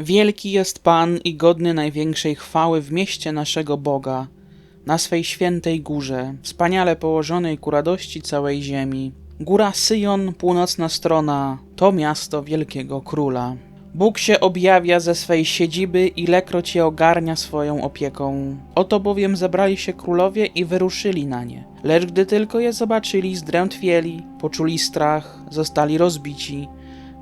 Wielki jest Pan i godny największej chwały w mieście naszego Boga, na swej świętej górze, wspaniale położonej ku radości całej ziemi. Góra Syjon, północna strona, to miasto wielkiego króla. Bóg się objawia ze swej siedziby, ilekroć je ogarnia swoją opieką. Oto bowiem zebrali się królowie i wyruszyli na nie. Lecz gdy tylko je zobaczyli, zdrętwieli, poczuli strach, zostali rozbici.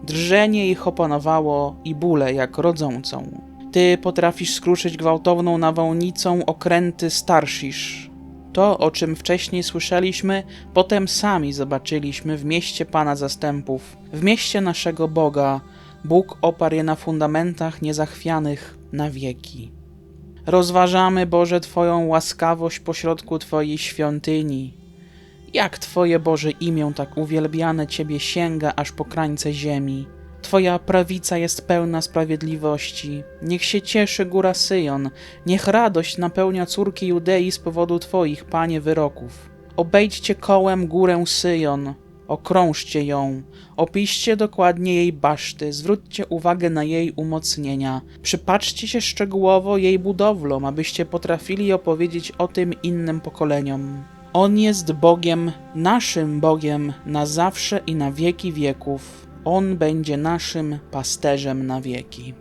Drżenie ich opanowało i bóle jak rodzącą. Ty potrafisz skruszyć gwałtowną nawałnicą okręty Starszisz. To, o czym wcześniej słyszeliśmy, potem sami zobaczyliśmy w mieście Pana Zastępów, w mieście naszego Boga. Bóg oparł je na fundamentach niezachwianych na wieki. Rozważamy, Boże, Twoją łaskawość pośrodku Twojej świątyni. Jak Twoje Boże imię tak uwielbiane Ciebie sięga aż po krańce ziemi. Twoja prawica jest pełna sprawiedliwości. Niech się cieszy góra Syjon, niech radość napełnia córki Judei z powodu Twoich, Panie, wyroków. Obejdźcie kołem górę Syjon, okrążcie ją, opiszcie dokładnie jej baszty, zwróćcie uwagę na jej umocnienia, przypatrzcie się szczegółowo jej budowlom, abyście potrafili opowiedzieć o tym innym pokoleniom. On jest Bogiem, naszym Bogiem, na zawsze i na wieki wieków. On będzie naszym pasterzem na wieki.